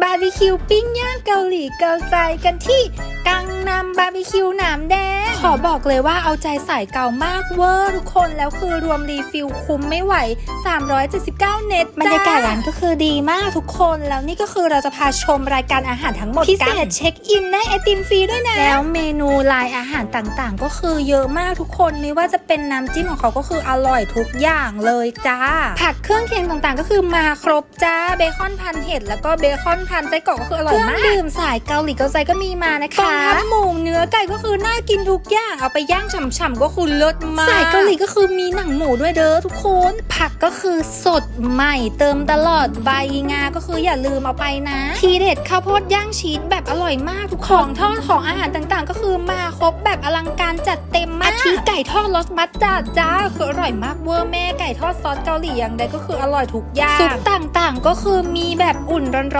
บาร์บีคิวปิ้งย่างเกาหลีเกาใจกันที่กังนำบาร์บีคิวหนามแดง ขอบอกเลยว่าเอาใจใส่เก่ามากเวอร์ทุกคนแล้วคือรวมรีฟิลคุ้มไม่ไหว 379 เน็ตบรรยากาศร้านก็คือดีมากทุกคนแล้วนี่ก็คือเราจะพาชมรายการอาหารทั้งหมดพิเศษเช็คอินได้ไอติมฟรีด้วยนะแล้วเมนูลายอาหารต่างๆ ก็คือเยอะมากทุกคนไม่ว่าจะเป็นน้ำจิ้มของเขาก็คืออร่อยทุกอย่างเลยจ้า ผักเครื่องเคียงต่างๆ ก็คือมาครบจ้าเบคอนพันเห็ดแล้วก็เบคอนพันไส้กรอกก็คืออร่อยมากเครื่องดื่มสายเกาหลีเกาใจก็มีมานะคะกองทัพหมูเนื้อไก่ก็คือน่ากินทุกอย่างเอาไปย่างฉ่ำๆก็คือเลิศมากสายเกาหลีก็คือมีหนังหมูด้วยเด้อทุกคน ผักก็คือสดใหม่เติมตลอดใบงาก็คืออย่าลืมเอาไปนะ ทีเด็ดข้าวโพดย่างชีสแบบอร่อยมากทุกของทอดของอาหารต่างๆ ก็คือมาครบแบบอลังการจัดเต็มมากอาทิไก่ทอดรสมัสตาร์ดจ้าคืออร่อยมากเวอร์แม่ไก่ทอดซอสเกาหลีอย่างใดก็คืออร่อยทุกอย่างซุปต่างๆก็คือมีแบบอุ่นร้อนๆ